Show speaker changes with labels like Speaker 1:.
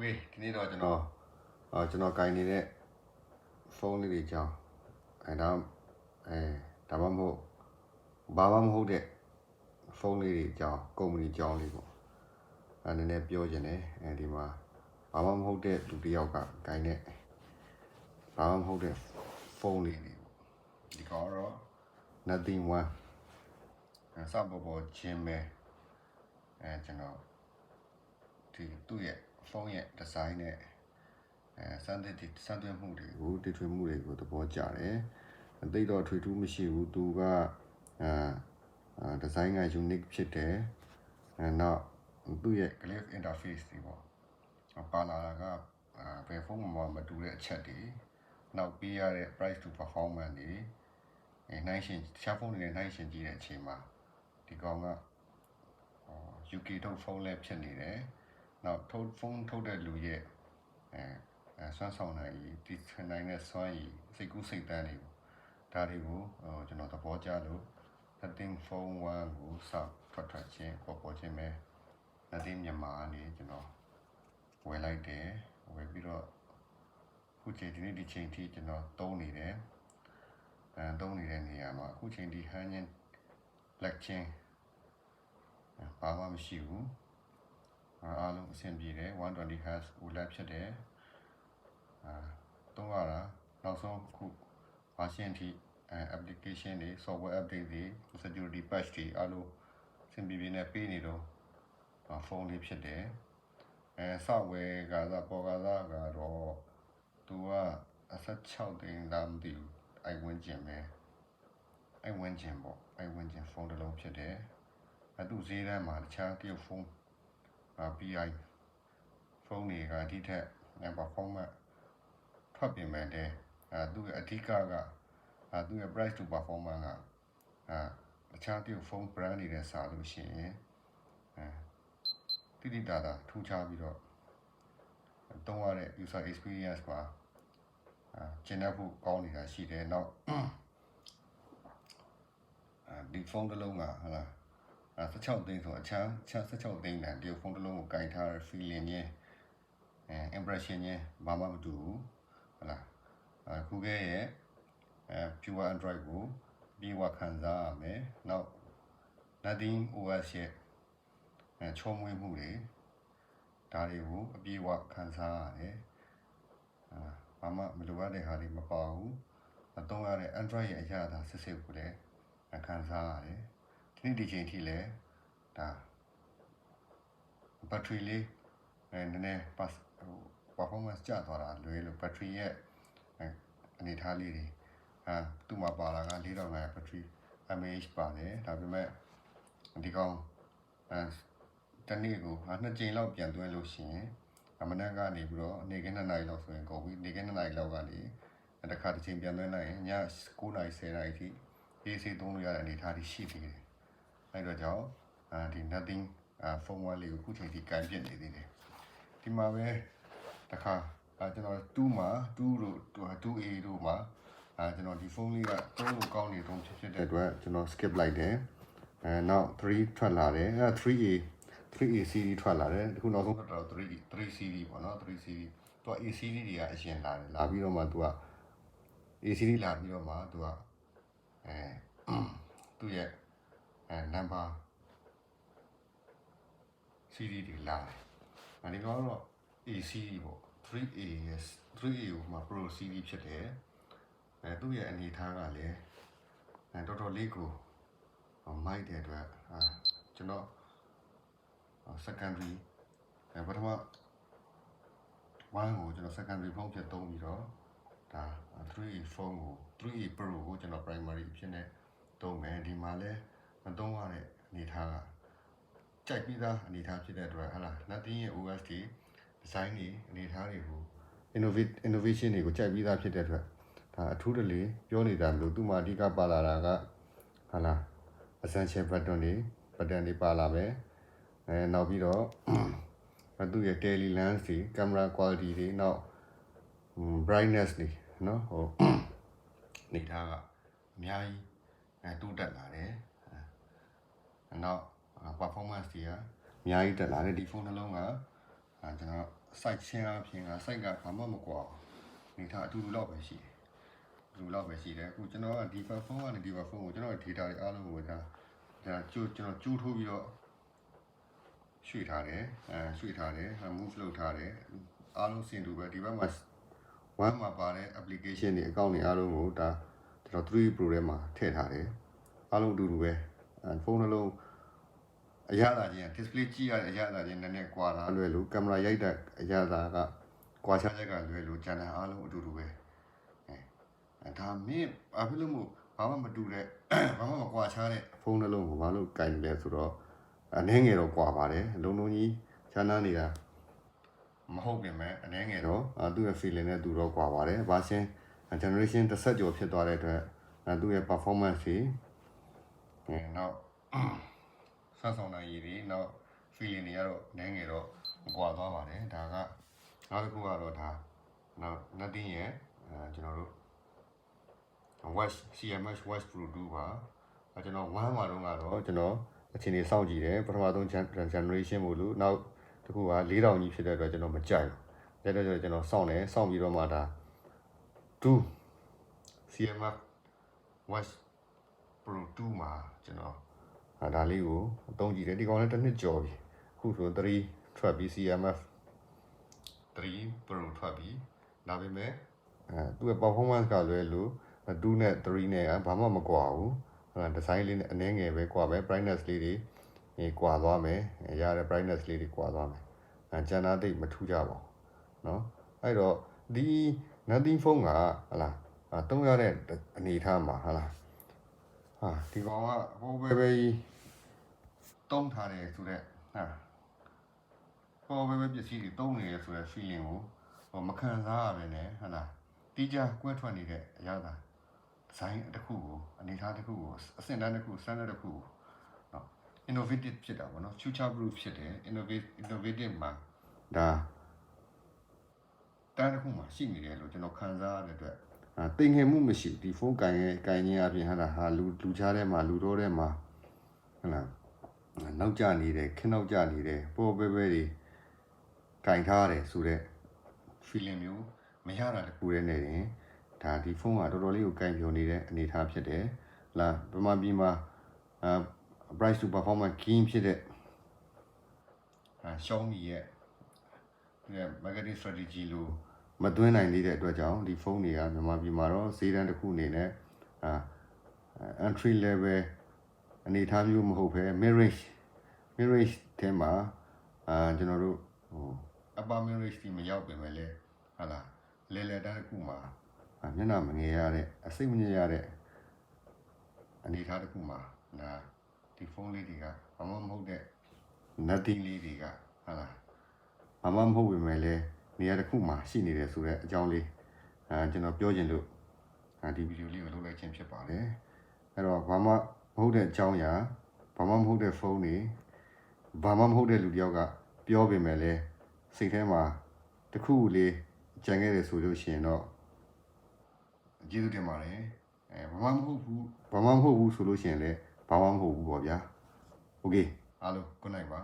Speaker 1: ဝေးဒီနေ့တော့ကျွန်တော်အာကျွန်တော်ကင်နေတဲ့ဖုန်းလေးတွေကြောင်းအဲဒါအဲဒါမှမဟုတ်ဘာမှမဟုတ်တဲ့ဖုန်းလေးတွေကြောင်းကုမ္ပဏီကြောင်းလေးပေါ့အဲနည်းနည်းပြောချင်တယ်အဲဒီမှာဘာမှမဟုတ်တဲ့လူတစ်ယောက်ကကင်တဲ့ဘာမှမဟုတ်တဲ့ဖုန်းလေးတွေပေါ့ဒီကောင်တော့ nothing one အဲစပေါ်ပေါ်ချင်းပဲအဲကျွန်တော်ဒီသူ့ရဲ့ ဖုန်းရဲ့ဒီဇိုင်းနဲ့အဲစမ်းသစ်စမ်းသစ်မှုတွေကိုတည်ထွေမှုတွေကိုသဘောကျတယ်အသိတော့ထွေထူးမရှိဘူးသူကအာဒီဇိုင်းက unique ဖြစ်တယ်အဲနောက်သူ့ရဲ့ glyph interface တွေပေါ့ပါလာတာကအာဘယ်ဖုန်းမှမတူတဲ့အချက်တွေနောက်ပေးရတဲ့ price to performance တွေအဲနိုင်ရှင်တခြားဖုန်းတွေနဲ့နိုင်ရှင်ကြည့်တဲ့အချိန်မှာဒီကောင်က UK ထုတ်ဖုန်းလည်းဖြစ်နေတယ်။ နောက်ထုတ်ဖုန်းထုတ်တဲ့လူရဲ့အဲအဲဆွမ်းဆောင်နိုင်ဒီထွင်နိုင်တဲ့စွမ်းရည်စိတ်ကူးစိတ်တန်းတွေပေါ့ဒါတွေကိုဟိုကျွန်တော်သဘောကျလို့ setting phone 1ကိုစထွက်ထွက်ချင်းပေါ်ပေါ်ချင်းပဲ setting မြန်မာကနေကျွန်တော်ဝယ်လိုက်တယ်ဝယ်ပြီးတော့ခုချိန်ဒီနေ့ဒီချိန်ထိကျွန်တော်သုံးနေတယ်အဲသုံးနေတဲ့နေရာမှာအခုချိန်ဒီဟန်ရင်လက်ချင်းဘာမှမရှိဘူး အားလုံးအဆင်ပြေတယ်120 Hz OLED ဖြစ်တယ်အာသုံးရတာနောက်ဆုံးခု version ထိအဲ application တွေ software update တွေ security patch တွေအားလုံးအဆင်ပြေပြေနဲ့ပေးနေတော့ဖုန်းလေးဖြစ်တယ်အဲ software ကသာပေါ်ကသာကတော့သူကအဆက်6သိန်းလားမသိဘူးအိုင်ဝင်ကျင်ပဲအိုင်ဝင်ကျင်ပေါ့အိုင်ဝင်ကျင်ဖုန်းတစ်လုံးဖြစ်တယ်အတူဈေးတန်းမှာတခြားတရုတ်ဖုန်းအာ PI ဖုန်းတွေကဒီထက် performance ထွက်ပြင်မဲ့တဲ့အဲသူ့ရဲ့အဓိကကအဲသူ့ရဲ့ price to performance ကအဲတခြားတရုတ်ဖုန်း brand တွေနဲ့စာလို့ရှိရင်အဲတိတိတသာထူးခြားပြီးတော့သုံးရတဲ့ user experience မှာအာကျင်းတဲ့ဖို့ကောင်းနေတာရှိတယ်နောက်အဲဒီဖုန်းတစ်လုံးကဟုတ်လားအဲ 16သိန်းဆိုအချမ်းချမ်း16သိန်းတန်ဒီဖုန်းတစ်လုံးကိုကင်ထားတဲ့ feeling နဲ့အဲ impression နဲ့ဘာမှမတူဘူးဟုတ်လားအဲ Google ရဲ့အဲ Pure Android ကိုပြီးဝခံစားရမယ်နောက် Nothing OS ရဲ့အဲချုံမွေးမှုတွေဒါတွေကိုအပြေးဝခံစားရတယ်အာဘာမှမလိုအပ်တဲ့ဟာတွေမပါဘူးအသုံးရတဲ့ Android ရဲ့အရာသာစစ်စစ်ကိုလည်းခံစားရတယ်ဒီ နေ့ဒီချိန်ထိလည်းဒါဘက်ထရီလေးအဲနည်းနည်း pass ဟို performance ကျသွားတာလွယ်လို့ဘက်ထရီရဲ့အနေထားလေးတွေအာသူ့မှာပါလာက4500ဘက်ထရီ mAh ပါတယ်ဒါပေမဲ့ဒီကောင်အဲတနေ့ကိုငါနှစ်ကြိမ်လောက်ပြန်သွင်းလို့ရှိရင်အမနက်ကနေပြီးတော့နေကင်း2နာရီလောက်ဆိုရင်ကုန်ပြီနေကင်း2နာရီလောက်ကနေတခါတစ်ချိန်ပြန်သွင်းလိုက်ရင်ည9နာရီ10နာရီထိအေးဆေးသုံးလို့ရတဲ့အနေအထားတွေရှိသေးတယ် အဲ့တော့ကြောင့်အာဒီ nothing အာဖုန်းဝါလေးကိုခုချိန်ထိကန်ပြစ်နေသေးတယ်ဒီမှာပဲတခါအာကျွန်တော်2မှာ2တို့ 2A တို့မှာအာကျွန်တော်ဒီဖုန်းလေးကသုံးလို့ကောင်းနေတုံးဖြစ်ဖြစ်တဲ့အတွက်ကျွန်တော် skip လိုက်တယ်အဲနောက်3ထွက်လာတယ်အဲ 3A 3A series ထွက်လာတယ်အခုနောက်ဆုံးထွက်တော့3 3 series ပေါ့နော်3 series သူက A series တွေကအရင်လာတယ်လာပြီးတော့မှသူက A series လာပြီးတော့မှသူကအဲသူ့ရဲ့ အဲ number series တွေလာတယ်။အဲဒီကတော့ A series ပေါ့ 3A yes 3A ကိုမှ Pro series ဖြစ်တယ်။အဲသူ့ရဲ့အနေထားကလည်းအဲတော်တော်လေးကိုမိုက်တဲ့အတွက်အာကျွန်တော် secondary အဲပထမ1ကိုကျွန်တော် secondary ဖုန်းဖြစ်သုံးပြီးတော့ဒါ 3A ဖုန်းကို 3A Pro ကိုကျွန်တော် primary ဖြစ်နေသုံးမယ်ဒီမှာလဲ မသုံးရတဲ့အနေထားကကြိုက်ပြီးသားအနေထားဖြစ်တဲ့အတွက်ဟာလား Nothing ရဲ့ OS တွေ design တွေအနေထားတွေကို innovate innovation တွေကိုကြိုက်ပြီးသားဖြစ်တဲ့အတွက်ဒါအထူးတလေပြောနေတာမလို့သူမှအဓိကပါလာတာကဟာလား essential button တွေ button တွေပါလာမယ်အဲနောက်ပြီးတော့သူ့ရဲ့ tele lens တွေ camera quality တွေနောက် brightness တွေနော်ဟိုနေထားကအများကြီးအဲတိုးတက်လာတယ်အဲ နောက် performance တွေကအများကြီးတက်လာတယ်ဒီဖုန်းနှလုံးကအဲကျွန်တော် site ချင်းအပြင်က site ကဘာမှမကွာဘူးနေထားအတူတူလောက်ပဲရှိတယ်အတူတူလောက်ပဲရှိတယ်အခုကျွန်တော်ကဒီဖုန်းကနေဒီဖုန်းကိုကျွန်တော် data တွေအားလုံးကိုဒါဒါကျိုးကျွန်တော်ကျိုးထိုးပြီးတော့ရွှေ့ထားတယ်အဲရွှေ့ထားတယ် move လုပ်ထားတယ်အားလုံးစင်တူပဲဒီဘက်မှာ one မှာပါတဲ့ application တွေ account တွေအားလုံးကိုဒါကျွန်တော်3 pro ထဲမှာထည့်ထားတယ်အားလုံးအတူတူပဲအဲဖုန်းနှလုံး အရသာချင်း display ကြည့်ရတဲ့အရသာချင်းနည်းနည်းကွာတာလွယ်လို့ကင်မရာရိုက်တဲ့အရသာကကွာခြားချက်ကလွယ်လို့ကျန်တဲ့အားလုံးအတူတူပဲအဲအဲဒါမင်းဘာဖြစ်လို့မို့ဘာမှမတူတဲ့ဘာမှမကွာခြားတဲ့ဖုန်းနှလုံးကိုဘာလို့ကင်လဲဆိုတော့အနေငယ်တော့ကွာပါတယ်လုံးလုံးကြီးခြားနားနေတာမဟုတ်ပြင်မဲ့အနေငယ်တော့အာသူ့ရဲ့ feeling နဲ့သူတော့ကွာပါတယ်။ version generation တစ်ဆက်ကျော်ဖြစ်သွားတဲ့အတွက်အာသူ့ရဲ့ performance တွေအဲနောက် ဆန်းဆောင်နိုင်ရည်တွေနောက် feeling တွေကတော့အနေငယ်တော့ကွာသွားပါတယ်။ဒါကနောက်တစ်ခုကတော့ဒါနောက် nothing ရဲ့အဲကျွန်တော်တို့ Watch CMS Watch Pro 2ပါအဲကျွန်တော်1မှာတော့ကတော့ကျွန်တော်အချိန်ကြီးစောင့်ကြည့်တယ်ပထမဆုံး gen- generation မို့လို့နောက်တစ်ခုက4000ကြီးဖြစ်တဲ့အတွက်ကျွန်တော်မကြိုက်ဘူးဒါတော့ကျွန်တော်စောင့်တယ်စောင့်ပြီးတော့မှဒါ2 CMF Watch Pro 2မှာကျွန်တော်အဲ ဒါလေးကိုအသုံးကြည့်တယ်ဒီကောင်လည်းတစ်နှစ်ကျော်ပြီအခုဆို3ထွက်ပြီး CMF 3 Pro ထွက်ပြီးဒါပေမဲ့အဲသူ့ရဲ့ performance ကလွယ်လို့2နဲ့3နဲ့ကဘာမှမကွာဘူးအဲဒီဇိုင်းလေးနဲ့အနည်းငယ်ပဲကွာပဲ brightness လေးတွေအဲကွာသွားမယ်အဲရတဲ့ brightness လေးတွေကွာသွားမယ်အဲကျန်တာတိတ်မထူးကြပါဘူးเนาะအဲ့တော့ဒီ nothing phone ကဟလာအသုံးရတဲ့အနေအထားမှာဟလာဟာဒီကောင်ကဟိုပဲပဲကြီး တုံးထားတယ်ဆိုတော့ဟာပေါ်ပဲပဲပစ္စည်းတွေတုံးနေရဆိုတော့ feeling ကိုဟိုမခံစားရပဲနဲ့ဟာလားတီးကြကွဲထွက်နေတဲ့အရာသာဒီဇိုင်းတစ်ခုကိုအနေထားတစ်ခုကိုအဆင့်တန်းတစ်ခု standard တစ်ခုကိုနော် innovative ဖြစ်တာပေါ့နော် future proof ဖြစ်တယ် innovative innovative မှာဒါတန်းတစ်ခုမှာရှိနေတယ်လို့ကျွန်တော်ခံစားရတဲ့အတွက်အာတင်ငင်မှုမရှိဒီဖုန်းကင်ရဲ့ကင်ချင်းအပြင်ဟာလာဟာလူလူချားထဲမှာလူတော့ထဲမှာဟလာ နောက်ကျနေတယ်ခင်းနောက်ကျနေတယ်ပေါ်ပဲပဲတွေကန်ထားရတယ်ဆိုတော့ feeling မျိုးမရတာတခုတည်းနဲ့ရင်ဒါဒီဖုန်းကတော်တော်လေးကိုကန်ပြိုနေတဲ့အနေအထားဖြစ်တယ်လာဗမာပြည်မှာအာ price to performance key ဖြစ်တဲ့အာ Xiaomi ရဲ့ဒီ marketing strategy လို့မသွင်းနိုင်သေးတဲ့အတွက်ကြောင့်ဒီဖုန်းတွေကမြန်မာပြည်မှာတော့ဈေးတန်းတစ်ခုအနေနဲ့အာ entry level အနေအထားမျိုးမဟုတ်ဘဲ mid range mid range ထဲမှာအာကျွန်တော်တို့ဟို upper mid range ဒီမရောက်ပြင်မဲ့လေဟာလားလေလေတန်းတစ်ခုမှာအာမျက်နှာမငယ်ရတဲ့အစိတ်မငယ်ရတဲ့အနေအထားတစ်ခုမှာဒါဒီဖုန်းလေးတွေကဘာမှမဟုတ်တဲ့ nothing လေးတွေကဟာလားဘာမှမဟုတ်ပြင်မဲ့လေနေရာတစ်ခုမှာရှိနေတယ်ဆိုတဲ့အကြောင်းလေးအာကျွန်တော်ပြောချင်လို့အာဒီဗီဒီယိုလေးကိုလုပ်လိုက်ခြင်းဖြစ်ပါတယ်အဲ့တော့ဘာမှမ ဟုတ်တဲ့အကြောင်းအရာဘာမှမဟုတ်တဲ့ဖုန်းတွေဘာမှမဟုတ်တဲ့လူတယောက်ကပြောပြင်မဲ့လေစိတ်ထဲမှာတစ်ခုလေးကြံခဲ့တယ်ဆိုလို့ရှိရင်တော့ကျေးဇူးတင်ပါတယ်အဲဘာမှမဟုတ်ဘူးဘာမှမဟုတ်ဘူးဆိုလို့ရှိရင်လည်းဘာမှမဟုတ်ဘူးပေါ့ဗျာโอเคအားလုံး good night ပါ